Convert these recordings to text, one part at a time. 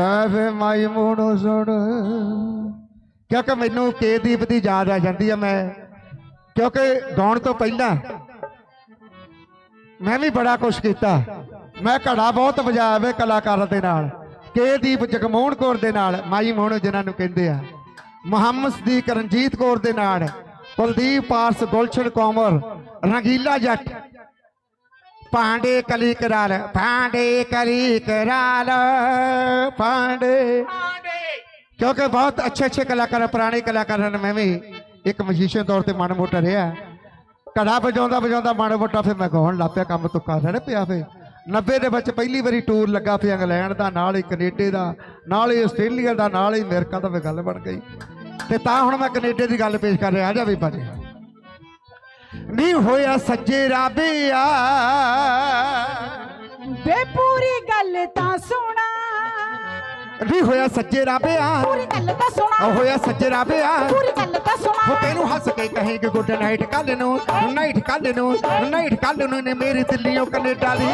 ਲੈ ਵੇ ਮਾਈ ਮੂਣੋ ਸੁਣ। ਕਿਉਂਕਿ ਮੈਨੂੰ ਕੇਦੀਪ ਦੀ ਯਾਦ ਆ ਜਾਂਦੀ ਆ ਮੈਂ। ਕਿਉਂਕਿ ਗਾਉਣ ਤੋਂ ਪਹਿਲਾਂ ਮੈਂ ਵੀ ਬੜਾ ਕੁਛ ਕੀਤਾ। ਮੈਂ ਘੜਾ ਬਹੁਤ ਵਜਾਇਆ ਵੇ ਕਲਾਕਾਰਾਂ ਦੇ ਨਾਲ ਕੇਦੀਪ ਜਗਮੋਹਨ ਕੌਰ ਦੇ ਨਾਲ, ਮਾਈ ਮੋਹਣ ਜਿਨ੍ਹਾਂ ਨੂੰ ਕਹਿੰਦੇ ਆ। ਮੁਹੰਮਦ ਸਦੀਕ ਰਣਜੀਤ ਕੌਰ ਦੇ ਨਾਲ, ਕੁਲਦੀਪ ਪਾਰਸ, ਗੁਲਸ਼ਨ ਕੋਮਰ, ਰੰਗੀਲਾ ਜੱਟ ਪਾਂਡੇ ਕਲੀ ਕਰਾਲ ਪਾਂਡੇ ਕਲੀ ਕਰਾਲ ਪਾਂਡੇ। ਕਿਉਂਕਿ ਬਹੁਤ ਅੱਛੇ ਅੱਛੇ ਕਲਾਕਾਰ ਪੁਰਾਣੇ ਕਲਾਕਾਰਾਂ ਨੇ ਮੈਂ ਵੀ ਇੱਕ ਮਜੀਸ਼ੀਅਨ ਤੌਰ ਤੇ ਮਾੜਾ ਮੋਟਾ ਰਿਹਾ। ਘੜਾ ਵਜਾਉਂਦਾ ਵਜਾਉਂਦਾ ਮਾੜਾ ਮੋਟਾ ਫਿਰ ਮੈਂ ਗਾਉਣ ਲੱਗ ਪਿਆ ਕੰਮ ਤੁੱਕਾ ਰੜ ਪਿਆ ਫੇ 90 ਦੇ ਵਿੱਚ ਪਹਿਲੀ ਵਾਰੀ ਟੂਰ ਲੱਗਾ ਪਿਆ ਇੰਗਲੈਂਡ ਦਾ ਨਾਲ ਹੀ ਕੈਨੇਡਾ ਦਾ ਨਾਲ ਹੀ ਆਸਟ੍ਰੇਲੀਆ ਦਾ ਨਾਲ ਹੀ ਅਮਰੀਕਾ ਦਾ ਵੀ ਗੱਲ ਬਣ ਗਈ। ਤੇ ਤਾਂ ਹੁਣ ਮੈਂ ਕੈਨੇਡਾ ਦੀ ਗੱਲ ਪੇਸ਼ ਕਰ ਰਿਹਾ ਆ ਜਾ ਵੀ ਬਾਜੀ ਨਹੀਂ ਹੋਇਆ ਸੱਜੇ ਰਾਬਿਆ ਵੇ ਪੂਰੀ ਗੱਲ ਤਾਂ ਸੁਣਾ। ਨਹੀਂ ਹੋਇਆ ਸੱਜੇ ਰਾਬਿਆ ਪੂਰੀ ਗੱਲ ਤਾਂ ਸੁਣਾ। ਉਹ ਹੋਇਆ ਸੱਜੇ ਰਾਬਿਆ ਪੂਰੀ ਗੱਲ ਤਾਂ ਉਹ ਸੁਣਾ ਤੈਨੂੰ ਹੱਸ ਕੇ ਕਹੇਗੀ ਗੁੱਡ ਨਾਈਟ ਕੱਲ ਨੂੰ ਨਾਈਟ ਕੱਲ ਨੂੰ ਨਾਈਟ ਕੱਲ ਨੂੰ ਨੇ ਮੇਰੀ ਦਿੱਲੀੋਂ ਕੈਨੇਡਾ ਦੀ।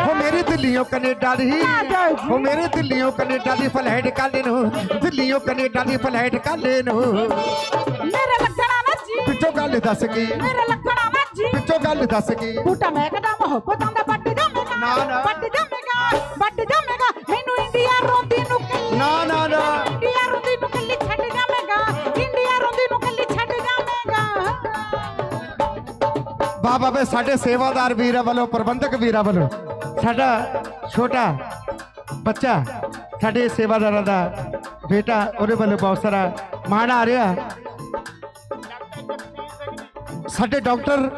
ਉਹ ਮੇਰੀ ਦਿੱਲੀੋਂ ਕੈਨੇਡਾ ਦੀ। ਉਹ ਮੇਰੀ ਦਿੱਲੀੋਂ ਕੈਨੇਡਾ ਦੀ ਫਲਾਈਟ ਕੱਲ ਨੂੰ ਦਿੱਲੀੋਂ ਕੈਨੇਡਾ ਦੀ ਫਲਾਈਟ ਕੱਲ ਨੂੰ। ਮੇਰੇ ਪਿੱਛੋਂ ਗੱਲ ਦੱਸ ਗਈ ਮੇਰੇ ਲੱਗਣਾ ਨਾ ਜੀ ਪਿੱਛੋਂ ਗੱਲ ਦੱਸ ਗਈ ਬੂਟਾ ਮੈਂ ਕਦਾ ਮੁਹੱਬਤਾਂ ਦਾ ਵੱਟ ਜਾਵੇਗਾ। ਨਾ, ਨਾ। ਵੱਟ ਜਾਵੇਗਾ ਵੱਟ ਜਾਵੇਗਾ। ਮੈਨੂੰ ਇੰਡੀਆ ਰੋਂਦੀ ਨੂੰ ਕੱਲੀ ਨਾ ਨਾ ਨਾ। ਇੰਡੀਆ ਰੋਂਦੀ ਨੂੰ ਕੱਲੀ ਛੱਡ ਜਾਵੇਗਾ। ਇੰਡੀਆ ਰੋਂਦੀ ਨੂੰ ਕੱਲੀ ਛੱਡ ਜਾਵੇਗਾ। ਬਾਬਾ ਵੇ ਸਾਡੇ ਸੇਵਾਦਾਰ ਵੀਰਾਂ ਵੱਲੋਂ ਪ੍ਰਬੰਧਕ ਵੀਰਾਂ ਵੱਲੋਂ ਸਾਡਾ ਛੋਟਾ ਬੱਚਾ ਸਾਡੇ ਸੇਵਾਦਾਰਾਂ ਦਾ ਬੇਟਾ ਉਹਦੇ ਵੱਲੋਂ ਬਹੁਤ ਸਾਰਾ ਮਾਣ ਆ ਰਿਹਾ। ਸਾਡੇ ਡਾਕਟਰ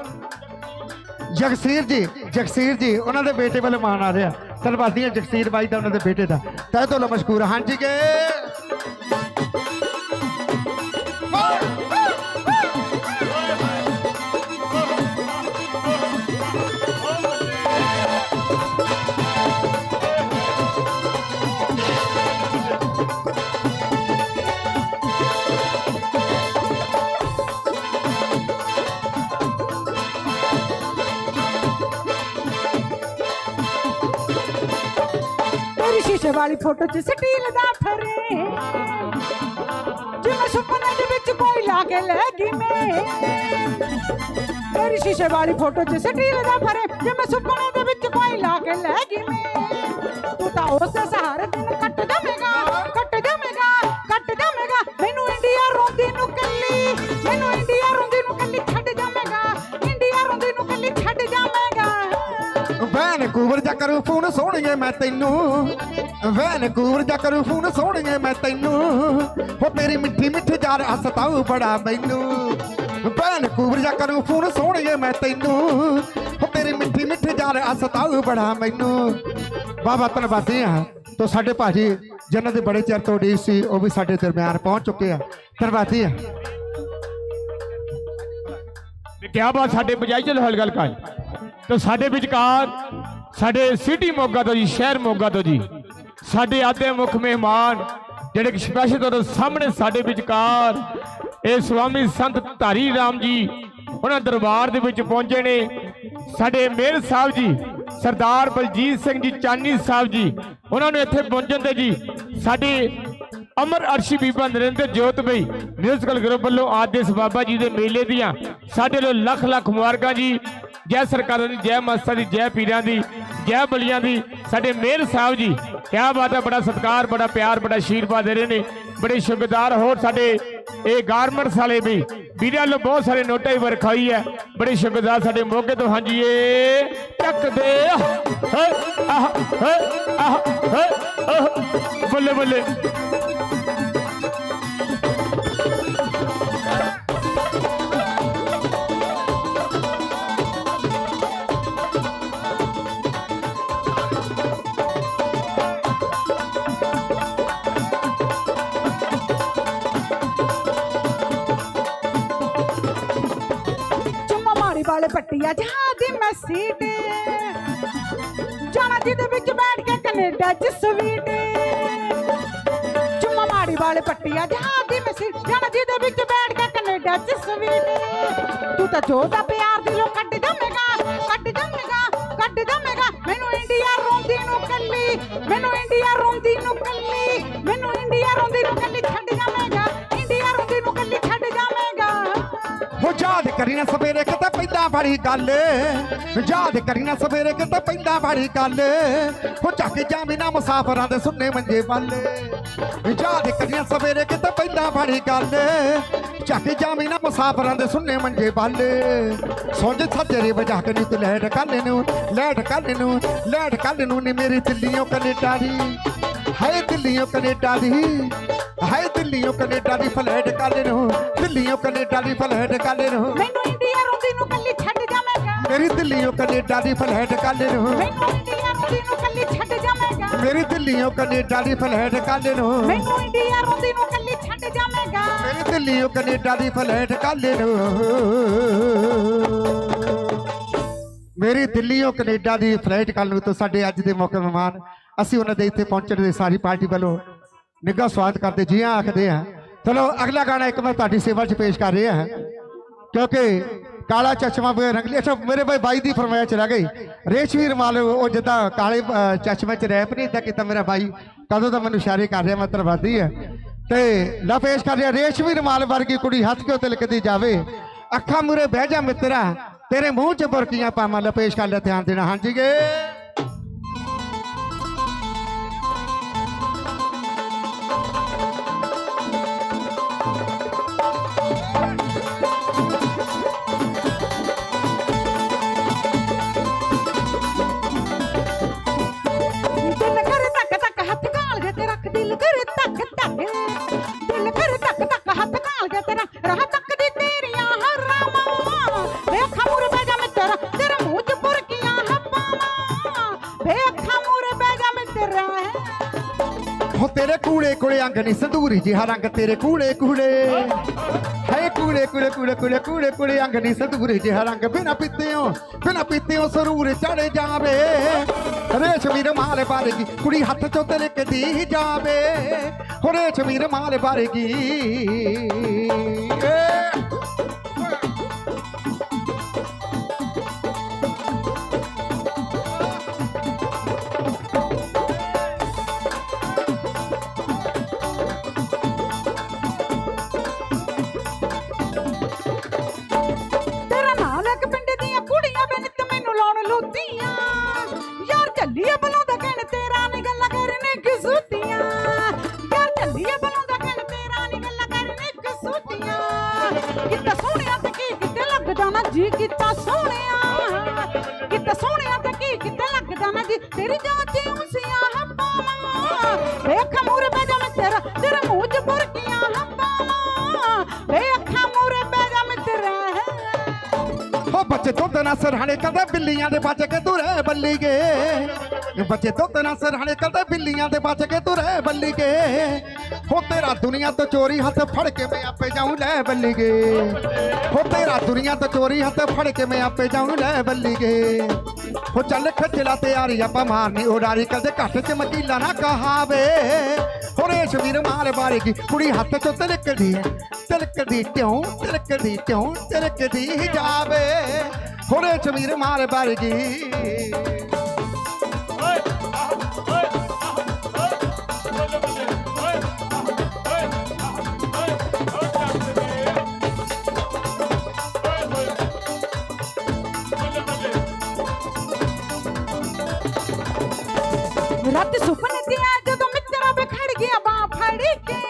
ਜਗਸੀਰ ਜੀ ਜਗਸੀਰ ਜੀ, ਉਹਨਾਂ ਦੇ ਬੇਟੇ ਵੱਲੋਂ ਮਾਣ ਆ ਰਿਹਾ। ਧੰਨਵਾਦੀਆਂ ਜਗਸੀਰ ਬਾਈ ਦਾ, ਉਹਨਾਂ ਦੇ ਬੇਟੇ ਦਾ। ਤਹਿ ਤੋਂ ਮਸ਼ਕੂਰ ਹਾਂਜੀ, ਕੇ ਸ਼ੀਸ਼ੇ ਵਾਲੀ ਫੋਟੋ 'ਚ ਸਟੀਲ ਦਾ ਫਰੇ ਜਿਵੇਂ ਸੁਪਨੇ ਦੇ ਵਿੱਚ ਕੋਈ ਲਾ ਕੇ ਲੈ ਗਈ ਮੈਂ। ਤੇਰੀ ਸ਼ੀਸ਼ੇ ਵਾਲੀ ਫੋਟੋ 'ਚ ਸਟੀਲ ਦਾ ਫਰੇ ਜਿਵੇਂ ਸੁਪਨੇ ਦੇ ਵਿੱਚ ਕੋਈ ਲਾ ਕੇ ਲੈ ਗਈ ਮੈਂ। ਤੂੰ ਤਾਂ ਉਸ ਸਹਾਰੇ ਦਿਨ ਕੱਟ ਜਾਵੇਂਗਾ ਵੈਨਕੂਵਰ ਜਾ ਕਰੂ, ਫੋਨ ਸੋਹਣੀਏ ਮੈਂ ਤੈਨੂੰ। ਵੈਨਕੂਵਰ ਜਾ ਕਰੂ, ਫੋਨ ਸੋਹਣੀਏ ਮੈਂ ਤੈਨੂੰ। ਹੋ ਤੇਰੀ ਮਿੱਠੀ ਮਿੱਠੀ ਯਾਰ ਹਸਤਾਉ ਬੜਾ ਮੈਨੂੰ। ਵੈਨਕੂਵਰ ਜਾ ਕਰੂ, ਫੋਨ ਸੋਹਣੀਏ ਮੈਂ ਤੈਨੂੰ। ਹੋ ਤੇਰੀ ਮਿੱਠੀ ਮਿੱਠੀ ਯਾਰ ਹਸਤਾਉ ਬੜਾ ਮੈਨੂੰ। ਬਾਬਾ ਧੰਨਵਾਦੀ ਆ ਤੋ ਸਾਡੇ ਭਾਜੀ, ਜਿਨ੍ਹਾਂ ਦੇ ਬੜੇ ਚਿਰ ਤੋਂ ਉਡੀਕ ਸੀ, ਉਹ ਵੀ ਸਾਡੇ ਦਰਮਿਆਨ ਪਹੁੰਚ ਚੁੱਕੇ ਆ। ਧੰਨਵਾਦੀ ਆ ਕਿਆ ਬਾਤ ਸਾਡੇ ਬਜਾਈ ਚਲ ਹਲ ਗੱਲ ਕਰ ਤੇ ਸਾਡੇ ਵਿਚਕਾਰ ਸਾਡੇ ਸਿਟੀ ਮੋਗਾ ਤੋਂ ਜੀ, ਸ਼ਹਿਰ ਮੋਗਾ ਤੋਂ ਜੀ। ਸਾਡੇ ਆਦੇ ਮੁੱਖ ਮਹਿਮਾਨ, ਜਿਹੜੇ ਕਿ ਸਪੈਸ਼ਲ ਤੌਰ ਸਾਹਮਣੇ ਸਾਡੇ ਵਿਚਕਾਰ, ਇਹ ਸੁਆਮੀ ਸੰਤ ਧਾਰੀ ਰਾਮ ਜੀ, ਉਹਨਾਂ ਦਰਬਾਰ ਦੇ ਵਿੱਚ ਪਹੁੰਚੇ ਨੇ। ਸਾਡੇ ਮੇਰ ਸਾਹਿਬ ਜੀ, ਸਰਦਾਰ ਬਲਜੀਤ ਸਿੰਘ ਜੀ, ਚਾਨੀ ਸਾਹਿਬ ਜੀ, ਉਹਨਾਂ ਨੂੰ ਇੱਥੇ ਪਹੁੰਚਣ ਤੇ ਜੀ, ਸਾਡੇ ਅਮਰ ਅਰਸ਼ੀ ਬੀਬਾ ਨਰਿੰਦਰ ਜੋਤ ਬਈ ਮਿਊਜ਼ੀਕਲ ਗਰੁੱਪ ਵੱਲੋਂ ਆਦੇਸ਼ ਬਾਬਾ ਜੀ ਦੇ ਮੇਲੇ ਦੀਆਂ, ਸਾਡੇ ਵੱਲੋਂ ਲੱਖ ਲੱਖ ਮੁਬਾਰਕਾਂ ਜੀ। ਜੈ ਸਰਕਾਰਾਂ ਦੀ, ਜੈ ਮਾਸਟਰ ਦੀ, ਜੈ ਪੀਰਾਂ ਦੀ, ਜੈ ਬਲੀਆਂ ਦੀ। ਸਾਡੇ ਮੇਰ ਸਾਹਿਬ ਜੀ, ਕਿਆ ਬਾਤ ਹੈ, ਬੜਾ ਸਤਿਕਾਰ, ਬੜਾ ਪਿਆਰ, ਬੜਾ ਆਸ਼ੀਰਵਾਦ ਦੇ ਰਹੇ ਨੇ। ਬੜੇ ਸ਼ੁਕਰਦਾਰ ਹੋਰ ਸਾਡੇ ਇਹ ਗਾਰਮੈਂਟਸ ਵਾਲੇ ਵੀ। ਵੀਰਾਂ ਵੱਲੋਂ ਬਹੁਤ ਸਾਰੇ ਨੋਟਾਂ ਹੀ ਵਰਖਾਈ ਹੈ। ਬੜੇ ਸ਼ੁਕਰਦਾਰ ਸਾਡੇ ਮੌਕੇ ਤੋਂ। ਹਾਂਜੀ, ਇਹ ਚੱਕਦੇ ਆਹ ਆਹ ਆਹ, ਬੱਲੇ ਬੱਲੇ। ਪੱਟੀਆ ਜਹਾਜ਼ ਦੀ ਮੈਂ ਸੀਟ ਜਾਣਾ ਜਿਹਦੇ ਵਿੱਚ ਬੈਠ ਕੇ ਕੈਨੇਡਾ ਚ ਸਵੀਟ ਚੁੰਮਾ ਮਾੜੀ ਵਾਲੇ ਪੱਟੀਆ ਜਹਾਜ਼ ਦੀ ਮੈਂ ਸੀਟ ਜਾਣਾ ਜਿਹਦੇ ਵਿੱਚ ਬੈਠ ਕੇ ਕੈਨੇਡਾ ਚ ਸਵੀਟ ਤੂੰ ਤਾਂ ਜੋ ਦਾ ਪਿਆਰ ਦਿਲੋਂ ਕੱਢ ਜਾਵੇਂਗਾ ਕੱਢ ਜਾਵੇਂਗਾ ਕੱਢ ਦਮੇਗਾ ਕਰੀ ਨਾ ਸਵੇਰੇ ਕਿਤੇ ਪਹਿਲਾਂ ਬੜੀ ਗੱਲ। ਯਾਦ ਕਰੀ ਨਾ ਸਵੇਰੇ ਕਿਤੇ ਪਹਿਲਾਂ ਬੜੀ ਗੱਲ। ਹੋ ਚੱਕ ਜਾਵੀ ਨਾ ਮੁਸਾਫਰਾਂ ਦੇ ਸੁੰਨੇ ਮੰਜੇ ਵੱਲ। ਯਾਦ ਕਰੀ ਨਾ ਸਵੇਰੇ ਕਿਤੇ ਪਹਿਲਾਂ ਬੜੀ ਗੱਲ। ਚੱਕ ਜਾਵੀ ਨਾ ਮੁਸਾਫਰਾਂ ਦੇ ਸੁੰਨੇ ਮੰਜੇ ਵੱਲ। ਸੁੰਝ ਸੱਜਰੇ ਵਜਾ ਕੇ ਨੀ ਤੂੰ ਲੈਟ ਕੱਲ ਨੂੰ, ਲੈਟ ਕੱਲ ਨੂੰ, ਲੈਟ ਕੱਲ ਨੂੰ ਨੀ ਮੇਰੀ ਦਿੱਲੀੋਂ ਕੈਨੇਡਾ ਦੀ। ਹਾਏ ਦਿੱਲੀੋਂ ਕੈਨੇਡਾ ਦੀ। ਹਾਏ ਦਿੱਲੀੋਂ ਕੈਨੇਡਾ ਦੀ ਫਲੈਟ ਕੱਲ ਨੂੰ ਦਿੱਲੀੋਂ ਕੈਨੇਡਾ ਦੀ ਫਲੈਟ ਕੱਲ ਨੂੰ ਮੈਨੂੰ ਇੰਡੀਆ ਰੋਂਦੀ ਨੂੰ ਕੱਲੀ ਛੱਡ ਜਾਵੇਂਗਾ ਮੇਰੀ ਦਿੱਲੀੋਂ ਕੈਨੇਡਾ ਦੀ ਫਲੈਟ ਕੱਲ ਨੂੰ ਮੈਨੂੰ ਇੰਡੀਆ ਰੋਂਦੀ ਨੂੰ ਕੱਲੀ ਛੱਡ ਜਾਵੇਂਗਾ ਮੇਰੀ ਦਿੱਲੀੋਂ ਕੈਨੇਡਾ ਦੀ ਫਲੈਟ ਕੱਲ ਨੂੰ ਮੈਨੂੰ ਇੰਡੀਆ ਰੋਂਦੀ ਨੂੰ ਕੱਲੀ ਛੱਡ ਜਾਵੇਂਗਾ ਮੇਰੀ ਦਿੱਲੀੋਂ ਕੈਨੇਡਾ ਦੀ ਫਲੈਟ ਕੱਲ ਨੂੰ ਮੇਰੀ ਦਿੱਲੀੋਂ ਕੈਨੇਡਾ ਦੀ ਫਲਾਈਟ ਕੱਲ ਨੂੰ ਤੋਂ ਸਾਡੇ ਅੱਜ ਦੇ ਮੌਕੇ ਮਹਿਮਾਨ ਅਸੀਂ ਉਹਨਾਂ ਦੇ ਇੱਥੇ ਪਹੁੰਚਣ ਦੇ ਸਾਰੀ ਪਾਰਟੀ ਵੱਲੋਂ ਨਿੱਘਾ ਸਵਾਗਤ ਕਰਦੇ, ਜੀ ਆਖਦੇ ਹਾਂ। ਚਲੋ, ਅਗਲਾ ਗਾਣਾ ਇੱਕ ਮੈਂ ਤੁਹਾਡੀ ਸੇਵਾ 'ਚ ਪੇਸ਼ ਕਰ ਰਿਹਾ ਹਾਂ। ਕਿਉਂਕਿ ਕਾਲਾ ਚਸ਼ਮਾ ਬੇ ਰੰਗਲੀ ਅੱਛਾ ਮੇਰੇ ਭਾਈ ਬਾਈ ਦੀ ਫਰਮਾਇਸ਼ ਰਹਿ ਗਈ। ਰੇਸ਼ਮੀ ਰਮਾਲ, ਉਹ ਜਿੱਦਾਂ ਕਾਲੇ ਚਸ਼ਮੇ 'ਚ ਰੈਪ ਨਹੀਂ ਇਦਾਂ ਕੀਤਾ ਮੇਰਾ ਬਾਈ। ਕਦੋਂ ਤਾਂ ਮੈਨੂੰ ਇਸ਼ਾਰੇ ਕਰ ਰਿਹਾ, ਮੈਂ ਵਾਦੀ ਹੈ। ਤੇ ਲਾ ਪੇਸ਼ ਕਰ ਰਿਹਾ, ਰੇਸ਼ਮੀ ਰਮਾਲ ਵਰਗੀ ਕੁੜੀ ਹੱਥ ਕਿਉਂ ਤਿਲਕਦੀ ਜਾਵੇ? ਅੱਖਾਂ ਮੂਰੇ ਬਹਿ ਜਾ ਮਿੱਤਰਾ, ਤੇਰੇ ਮੂੰਹ 'ਚ ਬੁਰਕੀਆਂ ਪਾਵਾਂ। ਲਾ ਪੇਸ਼ ਕਰ ਲੈ, ਧਿਆਨ ਦੇਣਾ। ਹਾਂਜੀ ਗੇ ਕੂੜੇ ਕੋਲੇ ਸੰਧੂਰੀ ਜਿਹਾ ਰੰਗ ਤੇਰੇ ਕੂੜੇ ਕੂੜੇ ਹੈ ਕੂੜੇ ਕੂੜੇ ਕੂੜੇ ਕੂੜੇ ਕੂੜੇ ਕੂੜੇ ਅੰਗ ਸੰਧੂਰੀ ਜਿਹਾ ਰੰਗ ਬਿਨਾ ਪੀਤਿਓ ਬਿਨਾ ਪੀਤਿਓ ਸਰੂਰ ਚੜ ਜਾਵੇ ਰੇਸ਼ਮੀ ਰਮਾਲ ਬਾਰੇਗੀ ਕੁੜੀ ਹੱਥ ਚੋਂ ਤੇਰੇ ਕਦੀ ਜਾਵੇ ਹੋ ਰੇਸ਼ਮੀ ਰਮਾਲ ਬਾਰੇਗੀ ਏ ਚੱਲੀਏ ਬਲੋਂ ਕਹਿਣ, ਤੇਰਾ ਨੀ ਗੱਲਾਂ ਕਰਨੇ ਕਿਸੂਤੀਆਂ ਯਾਰ ਚੱਲੀਏ ਬਲੋਂ ਕਹਿਣ, ਤੇਰਾ ਨੀ ਗੱਲਾਂ ਕਰਨੇ ਕਿਸੂਤੀਆਂ ਕਿੱਤਾ ਸੋਹਣਿਆ ਤੇ ਕੀ ਕਿਤੇ ਲੱਗ ਜਾਣਾ ਜੀ ਕਿੱਦਾਂ ਸੋਹਣਿਆ। ਕਿੱਦਾਂ ਸੋਹਣਿਆ ਤੇ ਕੀ ਕਿਤੇ ਲੱਗ ਜਾਣਾ ਜੀ, ਤੇਰੀ ਬੱਚੇ ਦੁੱਧ ਨਾ ਸਰਹਾਣੇ ਕਦੇ ਬਿੱਲੀਆਂ ਦੇ ਬਚ ਕੇ ਤੁਰੇ ਬੱਲੀ ਗੇ ਬੱਚੇ ਦੁੱਧ ਨਾ ਸਰਹਾਣੇ ਕਦੇ ਬਿੱਲੀਆਂ ਦੇ ਬਚ ਕੇ ਤੁਰੇ ਬੱਲੀ ਗੇ ਹੋ ਤੇਰਾ ਦੁਨੀਆ ਤੋਂ ਚੋਰੀ ਹੱਥ ਫੜ ਕੇ ਮੈਂ ਆਪੇ ਜਾਉਂ ਲੈ ਬੱਲੀ ਗੇ ਹੋ ਤੇਰਾ ਦੁਨੀਆ ਤੋਂ ਚੋਰੀ ਹੱਥ ਫੜ ਕੇ ਮੈਂ ਆਪੇ ਜਾਉਂ ਲੈ ਬੱਲੀ ਗੇ ਹੋ ਚੱਲ ਖੱਜਲਾ ਤਿਆਰੀ ਆਪਾਂ ਮਾਰਨੀ ਉਡਾਰੀ ਕਦੇ ਘੱਟ ਚ ਮਕੀਲਾ ਨਾ ਕਹਾਵੇ। ਹੋ ਰੇਸ਼ਮੀਰ ਮਾਰ ਬਾਰੇਗੀ ਕੁੜੀ ਹੱਥ ਚੋਂ ਤਿਲਕਦੀ ਹੈ। ਤਿਲਕਦੀ ਟਿਉਂ ਤਿਲਕਦੀ ਟਿਉਂ ਤਿਲਕਦੀ ਹੀ ਜਾਵੇ। ਹੋ ਰੇਸ਼ਮੀਰ ਮਾਰ ਬਾਰੇਗੀ ਰੱਤ ਸੁਪਨੇ ਤੇ ਆ ਜਦੋਂ ਮਿੱਤਰਾ ਵੇ ਖੜ ਗਿਆ ਬਾਹ ਫੜ ਕੇ।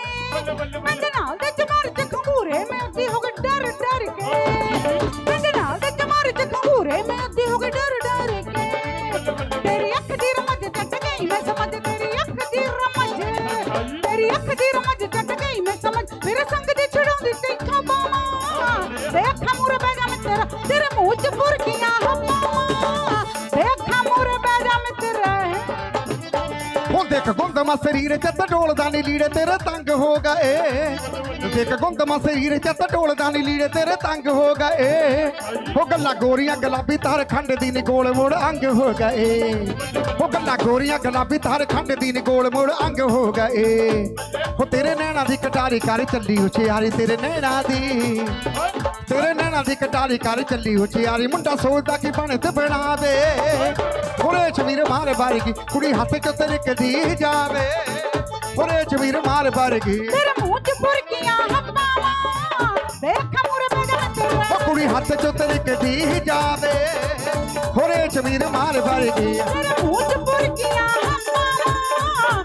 ਦੇਖ ਸਰੀਰ ਚ ਢੋਲਦਾ ਨੀ ਲੀੜੇ ਤੇਰੇ ਤੰਗ ਹੋ ਗਏ। ਦੇਖ ਗੁੰਦਮਾ ਸਰੀਰ ਚ ਢੋਲਦਾ ਨੀ ਲੀੜੇ ਤੇਰੇ ਤੰਗ ਹੋ ਗਏ। ਉਹ ਗੱਲਾਂ ਗੋਰੀਆਂ ਗੁਲਾਬੀ ਤਾਰ ਖੰਡ ਦੀ ਨੀ ਗੋਲ ਮੋੜ ਅੰਗ ਹੋ ਗਏ। ਉਹ ਗੱਲਾਂ ਗੋਰੀਆਂ ਗੁਲਾਬੀ ਤਾਰ ਖੰਡ ਦੀ ਨੀ ਗੋਲ ਮੋੜ ਅੰਗ ਹੋ ਗਏ। ਉਹ ਤੇਰੇ ਨੈਣਾ ਦੀ ਕਟਾਰੀ ਕਰ ਚੱਲੀ ਉਚਿਆਰੀ ਤੇਰੇ ਨੈਣਾ ਦੀ। ਤੇਰੇ ਨੈਣਾ ਦੀ ਕਟਾਰੀ ਕਰ ਚੱਲੀ ਉਚਿਆਰੀ ਮੁੰਡਾ ਸੋਚਦਾ ਕਿ ਬਣੇ ਤੇ ਬਣਾਵੇ ਹੋਰੇ ਚਵੀਰ ਮਾਰ ਬਾਰਗੀ ਕੁੜੀ ਹੱਥ ਚ ਤੇਰੇ ਕਦੀ ਜਾਵੇ। ਹੋਰੇ ਚਵੀਰ ਮਾਰ ਬਾਰਗੀ ਤੇਰੇ ਮੂੰਹ 'ਚ ਬੁਰਕੀਆਂ ਹੱਪਾਵਾਂ ਦੇਖ ਮੁਰੇ ਬਗਲ ਤੇਰਾ। ਕੁੜੀ ਹੱਥ ਚ ਤੇਰੇ ਕਦੀ ਜਾਵੇ। ਹੋਰੇ ਚਵੀਰ ਮਾਰ ਬਾਰਗੀ ਤੇਰੇ ਮੂੰਹ 'ਚ ਬੁਰਕੀਆਂ ਹੱਪਾਵਾਂ